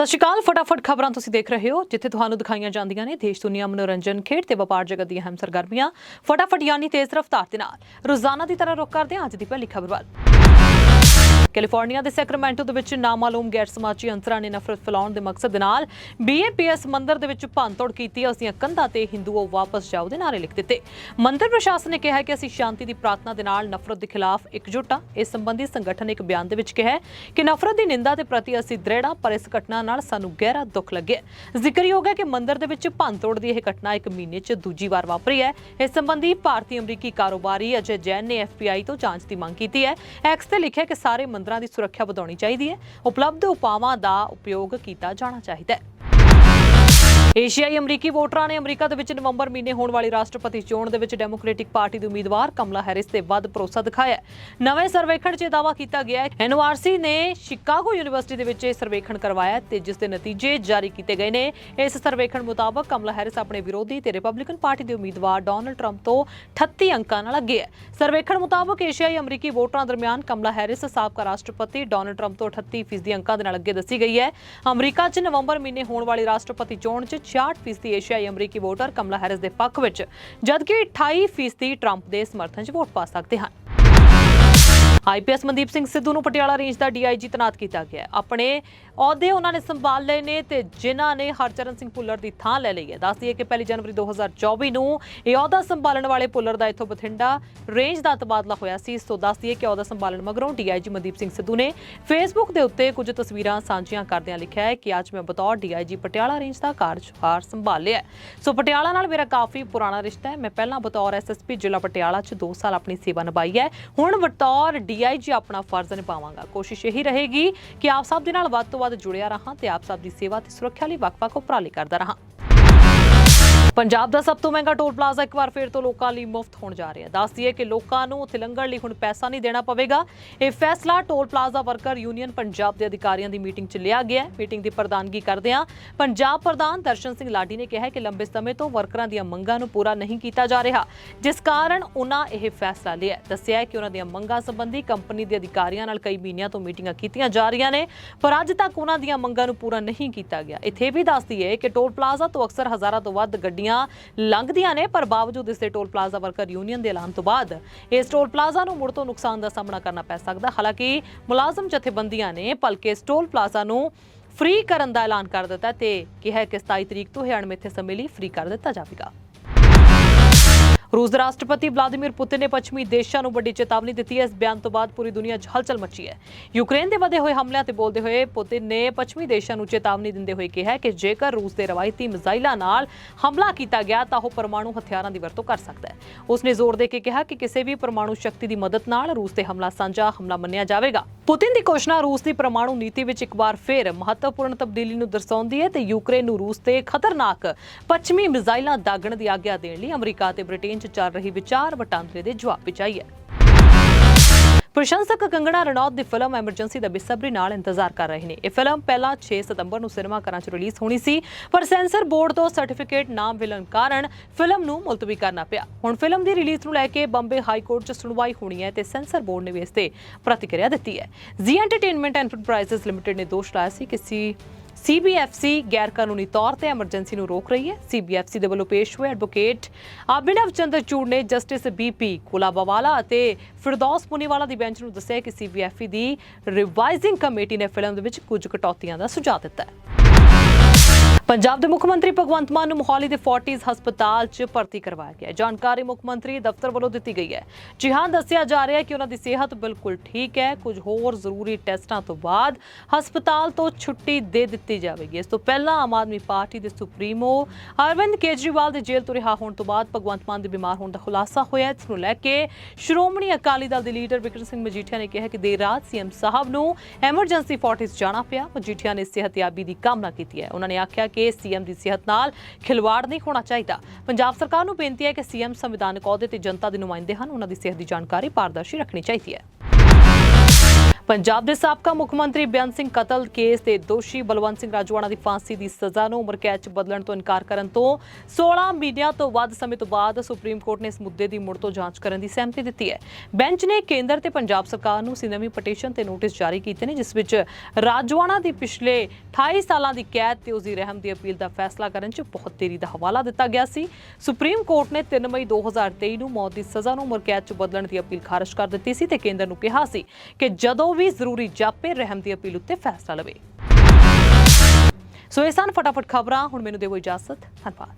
ਸਤਿ ਸ਼੍ਰੀ ਅਕਾਲ, ਫਟਾਫਟ ਖਬਰਾਂ ਤੁਸੀਂ ਦੇਖ ਰਹੇ ਹੋ, ਜਿੱਥੇ ਤੁਹਾਨੂੰ ਦਿਖਾਈਆਂ ਜਾਂਦੀਆਂ ਨੇ ਦੇਸ਼ ਦੁਨੀਆ ਮਨੋਰੰਜਨ ਖੇਡ ਤੇ ਵਪਾਰ ਜਗਤ ਦੀਆਂ ਅਹਿਮ ਸਰਗਰਮੀਆਂ। ਫਟਾਫਟ ਯਾਨੀ ਤੇਜ਼ ਰਫ਼ਤਾਰ ਦੇ ਨਾਲ। ਰੋਜ਼ਾਨਾ ਦੀ ਤਰ੍ਹਾਂ ਰੁਕ ਕਰਦੇ ਹਾਂ, ਅੱਜ ਦੀ ਪਹਿਲੀ ਖਬਰ ਵੱਲ। ਕੈਲੀਫੋਰਨੀਆ ਦੇ ਸੈਕਰਾਮੈਂਟੋ ਦੇ ਵਿੱਚ ਨਾਮਾਲੂਮ ਗੈਰ ਸਮਾਜੀ ਅੰਸਰਾਂ ਨੇ ਨਫ਼ਰਤ ਫੈਲਾਉਣ ਦੇ ਮਕਸਦ ਨਾਲ ਬੀਏਪੀਐਸ ਮੰਦਿਰ ਦੇ ਵਿੱਚ ਭੰਨਤੋੜ ਕੀਤੀ। ਉਸ ਦੀਆਂ ਕੰਧਾਂ ਤੇ ਹਿੰਦੂਓ ਵਾਪਸ ਜਾਓ ਦੇ ਨਾਰੇ ਲਿਖ ਦਿੱਤੇ। ਮੰਦਿਰ ਪ੍ਰਸ਼ਾਸਨ ਨੇ ਕਿਹਾ ਕਿ ਅਸੀਂ ਸ਼ਾਂਤੀ ਦੀ ਪ੍ਰਾਰਥਨਾ ਦੇ ਨਾਲ ਨਫ਼ਰਤ ਦੇ ਖਿਲਾਫ ਇਕਜੁੱਟ ਹਾਂ। ਇਸ ਸੰਬੰਧੀ ਸੰਗਠਨ ਨੇ ਇੱਕ ਬਿਆਨ ਦੇ ਵਿੱਚ ਕਿਹਾ ਕਿ ਨਫ਼ਰਤ ਦੀ ਨਿੰਦਾ ਦੇ ਪ੍ਰਤੀ ਅਸੀਂ ਦ੍ਰਿੜ ਹਾਂ, ਪਰ ਇਸ ਘਟਨਾ ਨਾਲ ਸਾਨੂੰ ਗਹਿਰਾ ਦੁੱਖ ਲੱਗਿਆ ਜ਼ਿਕਰਯੋਗ ਹੈ ਕਿ ਮੰਦਿਰ ਦੇ ਵਿੱਚ ਭੰਨਤੋੜ ਦੀ ਇਹ ਘਟਨਾ ਇੱਕ ਮਹੀਨੇ 'ਚ ਦੂਜੀ ਵਾਰ ਵਾਪਰੀ ਹੈ। ਇਸ ਸੰਬੰਧੀ ਭਾਰਤੀ ਅਮਰੀਕੀ ਕਾਰੋਬਾਰੀ ਅਜੇ ਜੈਨ ਨੇ ਐਫਬੀਆਈ ਤੋਂ ਜਾਂਚ ਦੀ ਮੰਗ ਕੀਤੀ ਹੈ। ਐਕਸ ਤੇ ਲਿਖਿਆ ਕਿ ਸਾਰੇ ਮੰਦਰਾਂ ਦੀ ਸੁਰੱਖਿਆ ਵਧਾਉਣੀ ਚਾਹੀਦੀ ਹੈ। ਉਪਲਬਧ ਉਪਾਵਾਂ ਦਾ ਉਪਯੋਗ ਕੀਤਾ ਜਾਣਾ ਚਾਹੀਦਾ ਹੈ। ਏਸ਼ੀਆਈ ਅਮਰੀਕੀ ਵੋਟਰਾਂ ਨੇ ਅਮਰੀਕਾ ਦੇ ਵਿੱਚ ਨਵੰਬਰ ਮਹੀਨੇ ਹੋਣ ਵਾਲੀ ਰਾਸ਼ਟਰਪਤੀ ਚੋਣ ਦੇ ਵਿੱਚ ਡੈਮੋਕ੍ਰੈਟਿਕ ਪਾਰਟੀ ਦੇ ਉਮੀਦਵਾਰ ਕਮਲਾ ਹੈਰਿਸ ਤੇ ਵੱਧ ਭਰੋਸਾ ਦਿਖਾਇਆ ਨਵੇਂ ਸਰਵੇਖਣ 'ਚ ਇਹ ਦਾਅਵਾ ਕੀਤਾ ਗਿਆ ਹੈ ਐਨਓਆਰਸੀ ਨੇ ਸ਼ਿਕਾਗੋ ਯੂਨੀਵਰਸਿਟੀ ਦੇ ਵਿੱਚ ਇਹ ਸਰਵੇਖਣ ਕਰਵਾਇਆ ਹੈ ਤੇ ਜਿਸ ਦੇ ਨਤੀਜੇ ਜਾਰੀ ਕੀਤੇ ਗਏ ਨੇ। ਇਸ ਸਰਵੇਖਣ ਮੁਤਾਬਕ ਕਮਲਾ ਹੈਰਿਸ ਆਪਣੇ ਵਿਰੋਧੀ ਤੇ ਰਿਪਬਲਿਕਨ ਪਾਰਟੀ ਦੇ ਉਮੀਦਵਾਰ ਡੋਨਲਡ ਟਰੰਪ ਤੋਂ 38 ਅੰਕਾਂ ਨਾਲ ਅੱਗੇ ਹੈ। ਸਰਵੇਖਣ ਮੁਤਾਬਕ ਏਸ਼ੀਆਈ ਅਮਰੀਕੀ ਵੋਟਰਾਂ ਦਰਮਿਆਨ ਕਮਲਾ ਹੈਰਿਸ ਸਾਬਕਾ ਰਾਸ਼ਟਰਪਤੀ ਡੋਨਲਡ ਟਰੰਪ ਤੋਂ 38 ਫੀਸਦੀ ਅੰਕਾਂ ਦੇ ਨਾਲ ਅੱਗੇ ਦੱਸੀ ਗਈ ਹੈ। ਅਮਰੀਕਾ 'ਚ ਨਵੰਬਰ ਮਹੀਨੇ ਹੋਣ ਵਾਲੀ ਰਾਸ਼ਟਰਪਤੀ ਚੋਣ 'ਚ 66 ਫੀਸਦੀ ਏਸ਼ੀਆਈ ਅਮਰੀਕੀ ਵੋਟਰ ਕਮਲਾ ਹੈਰਿਸ ਦੇ ਪੱਖ ਵਿੱਚ, ਜਦਕਿ 28 ਫੀਸਦੀ ਟਰੰਪ ਦੇ ਸਮਰਥਨ 'ਚ ਵੋਟ ਪਾ ਸਕਦੇ ਹਨ। ਆਈਪੀਐਸ ਮਨਦੀਪ ਸਿੰਘ ਸਿੱਧੂ ਨੂੰ ਪਟਿਆਲਾ ਰੇਂਜ ਦਾ ਡੀਆਈਜੀ ਤੈਨਾਤ ਕੀਤਾ ਗਿਆ ਹੈ। ਆਪਣੇ ਅਹੁਦੇ ਉਹਨਾਂ ਨੇ ਸੰਭਾਲ ਲਏ ਨੇ ਤੇ ਜਿਨ੍ਹਾਂ ਨੇ ਹਰਚਰਨ ਸਿੰਘ ਭੁੱਲਰ ਦੀ ਥਾਂ ਲੈ ਲਈ ਹੈ। ਦੱਸ ਦਈਏ ਕਿ 1 ਜਨਵਰੀ 2024 ਨੂੰ ਇਹ ਅਹੁਦਾ ਸੰਭਾਲਣ ਵਾਲੇ ਭੁੱਲਰ ਦਾ ਇੱਥੋਂ ਬਠਿੰਡਾ ਰੇਂਜ ਦਾ ਤਬਾਦਲਾ ਹੋਇਆ ਸੀ। ਇਸ ਤੋਂ ਦੱਸ ਕਿ ਅਹੁਦਾ ਸੰਭਾਲਣ ਮਗਰੋਂ ਡੀਆਈਜੀ ਮਨਦੀਪ ਸਿੰਘ ਸਿੱਧੂ ਨੇ ਫੇਸਬੁੱਕ ਦੇ ਉੱਤੇ ਕੁਝ ਤਸਵੀਰਾਂ ਸਾਂਝੀਆਂ ਕਰਦਿਆਂ ਲਿਖਿਆ ਹੈ ਕਿ ਅੱਜ ਮੈਂ ਬਤੌਰ ਡੀਆਈਜੀ ਪਟਿਆਲਾ ਰੇਂਜ ਦਾ ਕਾਰਜਭਾਰ ਸੰਭਾਲਿਆ ਹੈ। ਸੋ ਪਟਿਆਲਾ ਨਾਲ ਮੇਰਾ ਕਾਫੀ ਪੁਰਾਣਾ ਰਿਸ਼ਤਾ ਹੈ। ਮੈਂ ਪਹਿਲਾਂ ਬਤੌਰ ਐਸਐਸਪੀ ਜ਼ਿਲ੍ਹਾ ਪਟਿਆਲਾ 'ਚ 2 ਸਾਲ ਆਪਣੀ ਸੇਵਾ ਨਿਭਾਈ ਹੈ। ਹੁਣ ਬਤੌਰ ਡੀ ਆਈ ਜੀ, ਆਪਣਾ ਫਰਜ਼ ਨਿਭਾਵਾਂਗਾ। ਕੋਸ਼ਿਸ਼ ਇਹੀ ਰਹੇਗੀ ਕਿ ਆਪ ਸਭ ਦੇ ਨਾਲ ਵੱਧ ਤੋਂ ਵੱਧ ਜੁੜਿਆ ਰਹਾਂ ਤੇ ਆਪ ਸਭ ਦੀ ਸੇਵਾ ਤੇ ਸੁਰੱਖਿਆ ਲਈ ਵੱਖ-ਵੱਖ ਉਪਰਾਲੇ ਕਰਦਾ ਰਹਾਂ। ਪੰਜਾਬ ਦਾ ਸਭ ਤੋਂ ਮਹਿੰਗਾ ਟੋਲ ਪਲਾਜ਼ਾ ਇੱਕ ਵਾਰ ਫਿਰ ਤੋਂ ਲੋਕਾਂ ਲਈ ਮੁਫਤ ਹੋਣ ਜਾ ਰਿਹਾ ਹੈ। ਦੱਸ ਦਈਏ ਕਿ ਲੋਕਾਂ ਨੂੰ ਉੱਥੇ ਲੰਘਣ ਲਈ ਹੁਣ ਪੈਸਾ ਨਹੀਂ ਦੇਣਾ ਪਵੇਗਾ। ਇਹ ਫੈਸਲਾ toll plaza worker union Punjab ਦੇ ਅਧਿਕਾਰੀਆਂ ਦੀ ਮੀਟਿੰਗ 'ਚ ਲਿਆ ਗਿਆ ਹੈ। ਮੀਟਿੰਗ ਦੀ ਪ੍ਰਧਾਨਗੀ ਕਰਦਿਆਂ ਪੰਜਾਬ ਪ੍ਰਧਾਨ ਦਰਸ਼ਨ ਸਿੰਘ ਲਾਡੀ ਨੇ ਕਿਹਾ ਕਿ ਲੰਬੇ ਸਮੇਂ ਤੋਂ ਵਰਕਰਾਂ ਦੀਆਂ ਮੰਗਾਂ ਨੂੰ ਪੂਰਾ ਨਹੀਂ ਕੀਤਾ ਜਾ ਰਿਹਾ। ਜਿਸ ਕਾਰਨ ਉਹਨਾਂ ਇਹ ਫੈਸਲਾ ਲਿਆ ਦੱਸਿਆ ਕਿ ਉਹਨਾਂ ਦੀਆਂ ਮੰਗਾਂ ਸੰਬੰਧੀ ਕੰਪਨੀ ਦੇ ਅਧਿਕਾਰੀਆਂ ਨਾਲ ਕਈ ਮਹੀਨਿਆਂ ਤੋਂ ਮੀਟਿੰਗਾਂ ਕੀਤੀਆਂ ਜਾ ਰਹੀਆਂ ਨੇ, ਪਰ ਅੱਜ ਤੱਕ ਉਹਨਾਂ ਦੀਆਂ ਮੰਗਾਂ ਨੂੰ ਪੂਰਾ ਨਹੀਂ ਕੀਤਾ ਗਿਆ। ਇੱਥੇ ਇਹ ਵੀ ਦੱਸ ਦਈਏ ਕਿ ਟੋਲ ਪਲਾਜ਼ਾ ਤੋਂ ਅਕਸਰ ਹਜ਼ਾਰਾਂ ਤੋਂ ਵੱਧ ਗੱਡੀ ਗੱਡੀਆਂ ਲੰਘਦੀਆਂ ਨੇ, ਪਰ ਬਾਵਜੂਦ ਇਸ ਦੇ ਟੋਲ ਪਲਾਜ਼ਾ ਵਰਕਰ ਯੂਨੀਅਨ ਦੇ ਐਲਾਨ ਤੋਂ ਬਾਅਦ ਇਸ ਟੋਲ ਪਲਾਜ਼ਾ ਨੂੰ ਮੁੜ ਤੋਂ ਨੁਕਸਾਨ ਦਾ ਸਾਹਮਣਾ ਕਰਨਾ ਪੈ ਸਕਦਾ ਹਾਲਾਂਕਿ ਮੁਲਾਜ਼ਮ ਜਥੇਬੰਦੀਆਂ ਨੇ ਭਲਕੇ ਇਸ ਟੋਲ ਪਲਾਜ਼ਾ ਨੂੰ ਫ੍ਰੀ ਕਰਨ ਦਾ ਐਲਾਨ ਕਰ ਦਿੱਤਾ ਤੇ ਕਿਹਾ ਕਿ 27 ਤਰੀਕ ਤੋਂ ਇਹ ਅਣਮਿੱਥੇ ਸਮੇਂ ਲਈ ਫ੍ਰੀ ਕਰ ਦਿੱਤਾ ਜਾਵੇਗਾ। ਰੂਸ ਦੇ ਰਾਸ਼ਟਰਪਤੀ ਵਲਾਦੀਮੀਰ ਪੁਤਿਨ ਨੇ ਪੱਛਮੀ ਦੇਸ਼ਾਂ ਨੂੰ ਵੱਡੀ ਚੇਤਾਵਨੀ ਦਿੱਤੀ ਹੈ। ਇਸ ਬਿਆਨ ਤੋਂ ਬਾਅਦ ਪੂਰੀ ਦੁਨੀਆ 'ਚ ਹਲਚਲ ਮਚੀ ਹੈ। ਯੂਕਰੇਨ ਦੇ ਵਧੇ ਹੋਏ ਹਮਲਿਆਂ ਤੇ ਬੋਲਦੇ ਹੋਏ ਪੁਤਿਨ ਨੇ ਪੱਛਮੀ ਦੇਸ਼ਾਂ ਨੂੰ ਚੇਤਾਵਨੀ ਦਿੰਦੇ ਹੋਏ ਕਿਹਾ ਕਿ ਜੇਕਰ ਰੂਸ ਦੇ ਰਵਾਇਤੀ ਮਿਜ਼ਾਈਲਾਂ ਨਾਲ ਹਮਲਾ ਕੀਤਾ ਗਿਆ ਤਾਂ ਉਹ ਪਰਮਾਣੂ ਹਥਿਆਰਾਂ ਦੀ ਵਰਤੋਂ ਕਰ ਸਕਦਾ ਹੈ। ਉਸ ਨੇ ਜ਼ੋਰ ਦੇ ਕੇ ਕਿਹਾ ਕਿ ਕਿਸੇ ਵੀ ਪਰਮਾਣੂ ਸ਼ਕਤੀ ਦੀ ਮਦਦ ਨਾਲ ਰੂਸ ਤੇ ਹਮਲਾ ਸਾਂਝਾ ਹਮਲਾ ਮੰਨਿਆ ਜਾਵੇਗਾ। ਪੁਤਿਨ ਦੀ ਘੋਸ਼ਣਾ ਰੂਸ ਦੀ ਪਰਮਾਣੂ ਨੀਤੀ ਵਿੱਚ ਇੱਕ ਵਾਰ ਫਿਰ ਮਹੱਤਵਪੂਰਨ ਤਬਦੀਲੀ ਨੂੰ ਦਰਸਾਉਂਦੀ ਹੈ ਤੇ ਯੂਕਰੇਨ ਨੂੰ ਰੂਸ ਤੇ ਖਤਰਨਾਕ ਪੱਛਮੀ ਮਿਜ਼ਾਈਲਾਂ ਦਾਗਣ ਦੀ ਆਗਿਆ ਦੇਣ ਲਈ ਅਮਰੀਕਾ ਤੇ ਬ੍ਰਿਟੇਨ 'ਚ ਚੱਲ ਰਹੀ ਵਿਚਾਰ ਵਟਾਂਦਰੇ ਦੇ ਜਵਾਬ ਵਿੱਚ ਆਈ ਹੈ। ਪ੍ਰਸ਼ੰਸਕ ਕੰਗਣਾ ਰਣੌਤ ਦੀ ਫਿਲਮ ਐਮਰਜੈਂਸੀ ਦਾ ਬੇਸਬਰੀ ਨਾਲ ਇੰਤਜ਼ਾਰ ਕਰ ਰਹੇ ਨੇ। ਇਹ ਫਿਲਮ ਪਹਿਲਾਂ 6 ਸਤੰਬਰ ਨੂੰ ਸਿਨੇਮਾ ਘਰਾਂ 'ਚ ਰਿਲੀਜ਼ ਹੋਣੀ ਸੀ, ਪਰ ਸੈਂਸਰ ਬੋਰਡ ਤੋਂ ਸਰਟੀਫਿਕੇਟ ਨਾ ਮਿਲਣ ਕਾਰਨ ਫਿਲਮ ਨੂੰ ਮੁਲਤਵੀ ਕਰਨਾ ਪਿਆ। ਹੁਣ ਫਿਲਮ ਦੀ ਰਿਲੀਜ਼ ਨੂੰ ਲੈ ਕੇ ਬੰਬੇ ਹਾਈ ਕੋਰਟ 'ਚ ਸੁਣਵਾਈ ਹੋਣੀ ਹੈ ਤੇ ਸੈਂਸਰ ਬੋਰਡ ਨੇ ਵੀ ਇਸ ਤੇ ਪ੍ਰਤੀਕਿਰਿਆ ਦਿੱਤੀ ਹੈ। ਜ਼ੀ ਐਂਟਰਟੇਨਮੈਂਟ ਐਂਟਰਪ੍ਰਾਈਜ਼ਸ ਲਿਮਟਿਡ ਨੇ ਦੋਸ਼ ਲਾਇਆ ਸੀ ਕਿ ਸੀ ਸੀਬੀਐਫਸੀ ਗੈਰ ਕਾਨੂੰਨੀ ਤੌਰ ਤੇ ਐਮਰਜੈਂਸੀ ਨੂੰ ਰੋਕ ਰਹੀ ਹੈ। ਸੀਬੀਐਫਸੀ ਦੇ ਵੱਲੋਂ ਪੇਸ਼ ਹੋਏ ਐਡਵੋਕੇਟ ਅਭਿਨਵ ਚੰਦਰ ਚੂੜ ਨੇ ਜਸਟਿਸ ਬੀਪੀ ਕੁਲਾਬਾਵਾਲਾ ਅਤੇ ਫਿਰਦੌਸ ਪੁਨੀਵਾਲਾ ਦੀ ਬੈਂਚ ਨੂੰ ਦੱਸਿਆ ਕਿ ਸੀਬੀਐਫਈ ਦੀ ਰਿਵਾਈਜ਼ਿੰਗ ਕਮੇਟੀ ਨੇ ਫਿਲਮ ਦੇ ਵਿੱਚ ਕੁਝ ਕਟੌਤੀਆਂ ਦਾ ਸੁਝਾਅ ਦਿੱਤਾ ਹੈ। ਪੰਜਾਬ ਦੇ ਮੁੱਖ ਮੰਤਰੀ ਭਗਵੰਤ ਮਾਨ ਨੂੰ ਮੋਹਾਲੀ ਦੇ ਫੋਰਟਿਸ ਹਸਪਤਾਲ 'ਚ ਭਰਤੀ ਕਰਵਾਇਆ ਗਿਆ ਜਾਣਕਾਰੀ ਮੁੱਖ ਮੰਤਰੀ ਦਫ਼ਤਰ ਵੱਲੋਂ ਦਿੱਤੀ ਗਈ ਹੈ। ਜੀ ਹਾਂ, ਦੱਸਿਆ ਜਾ ਰਿਹਾ ਹੈ ਕਿ ਉਹਨਾਂ ਦੀ ਸਿਹਤ ਬਿਲਕੁਲ ਠੀਕ ਹੈ। ਕੁਝ ਹੋਰ ਜ਼ਰੂਰੀ ਟੈਸਟਾਂ ਤੋਂ ਬਾਅਦ ਹਸਪਤਾਲ ਤੋਂ ਛੁੱਟੀ ਦੇ ਦਿੱਤੀ ਜਾਵੇਗੀ। ਇਸ ਤੋਂ ਪਹਿਲਾਂ ਆਮ ਆਦਮੀ ਪਾਰਟੀ ਦੇ ਸੁਪਰੀਮੋ ਅਰਵਿੰਦ ਕੇਜਰੀਵਾਲ ਦੇ ਜੇਲ੍ਹ ਤੋਂ ਰਿਹਾ ਹੋਣ ਤੋਂ ਬਾਅਦ ਭਗਵੰਤ ਮਾਨ ਦੇ ਬਿਮਾਰ ਹੋਣ ਦਾ ਖੁਲਾਸਾ ਹੋਇਆ ਹੈ। ਇਸ ਨੂੰ ਲੈ ਕੇ ਸ਼੍ਰੋਮਣੀ ਅਕਾਲੀ ਦਲ ਦੇ ਲੀਡਰ ਵਿਕਰਮ ਸਿੰਘ ਮਜੀਠੀਆ ਨੇ ਕਿਹਾ ਕਿ ਦੇਰ ਰਾਤ ਸੀਐਮ ਸਾਹਿਬ ਨੂੰ ਐਮਰਜੈਂਸੀ ਫੋਰਟਿਸ ਜਾਣਾ ਪਿਆ। ਮਜੀਠੀਆ ਨੇ ਸਿਹਤਯਾਬੀ ਦੀ ਕਾਮਨਾ ਕੀਤੀ ਹੈ। ਉਹਨਾਂ ਨੇ ਆਖਿਆ ਕਿ ਸੀਐਮ ਦੀ ਸਿਹਤ ਨਾਲ ਖਿਲਵਾੜ ਨਹੀਂ ਹੋਣਾ ਚਾਹੀਦਾ। ਪੰਜਾਬ ਸਰਕਾਰ ਨੂੰ ਬੇਨਤੀ ਹੈ ਕਿ ਸੀਐਮ ਸੰਵਿਧਾਨਕ ਅਹੁਦੇ ਤੇ ਜਨਤਾ ਦੇ ਨੁਮਾਇੰਦੇ ਹਨ। ਉਹਨਾਂ ਦੀ ਸਿਹਤ ਦੀ ਜਾਣਕਾਰੀ ਪਾਰਦਰਸ਼ੀ ਰੱਖਣੀ ਚਾਹੀਦੀ ਹੈ। ਪੰਜਾਬ ਦੇ ਸਾਬਕਾ ਮੁੱਖ ਮੰਤਰੀ ਬੇਅੰਤ ਸਿੰਘ ਕਤਲ ਕੇਸ ਦੇ ਦੋਸ਼ੀ ਬਲਵੰਤ ਸਿੰਘ ਰਾਜਵਾੜਾ ਦੀ ਫਾਂਸੀ ਦੀ ਸਜ਼ਾ ਨੂੰ ਉਮਰ ਕੈਦ 'ਚ ਬਦਲਣ ਤੋਂ ਇਨਕਾਰ ਕਰਨ ਤੋਂ 16 ਮਹੀਨਿਆਂ ਤੋਂ ਵੱਧ ਸਮੇਂ ਤੋਂ ਬਾਅਦ ਸੁਪਰੀਮ ਕੋਰਟ ਨੇ ਇਸ ਮੁੱਦੇ ਦੀ ਮੁੜ ਤੋਂ ਜਾਂਚ ਕਰਨ ਦੀ ਸਹਿਮਤੀ ਦਿੱਤੀ ਹੈ। ਬੈਂਚ ਨੇ ਕੇਂਦਰ ਤੇ ਪੰਜਾਬ ਸਰਕਾਰ ਨੂੰ ਸੀ ਪਟੀਸ਼ਨ ਤੇ ਨੋਟਿਸ ਜਾਰੀ ਕੀਤੇ ਨੇ, ਜਿਸ ਵਿੱਚ ਰਾਜਵਾੜਾ ਦੀ ਪਿਛਲੇ 28 ਸਾਲਾਂ ਦੀ ਕੈਦ ਤੇ ਉਸਦੀ ਰਹਿਮ ਦੀ ਅਪੀਲ ਦਾ ਫੈਸਲਾ ਕਰਨ 'ਚ ਬਹੁਤ ਦੇਰੀ ਦਾ ਹਵਾਲਾ ਦਿੱਤਾ ਗਿਆ ਸੀ। ਸੁਪਰੀਮ ਕੋਰਟ ਨੇ 3 ਮਈ 2023 ਨੂੰ ਮੌਤ ਦੀ ਸਜ਼ਾ ਨੂੰ ਉਮਰ ਕੈਦ 'ਚ ਬਦਲਣ ਦੀ ਅਪੀਲ ਖਾਰਜ ਕਰ ਦਿੱਤੀ ਸੀ ਤੇ ਕੇਂਦਰ ਨੂੰ ਕਿਹਾ ਸੀ ਕਿ ਜਦੋਂ ਵੀ ਜ਼ਰੂਰੀ ਜਾਪੇ ਰਹਿਮ ਦੀ ਅਪੀਲ ਉੱਤੇ ਫੈਸਲਾ ਲਵੇ। ਸੋ ਇਹ ਸਨ ਫਟਾਫਟ ਖਬਰਾਂ, ਹੁਣ ਮੈਨੂੰ ਦਿਓ ਇਜਾਜ਼ਤ। ਧੰਨਵਾਦ।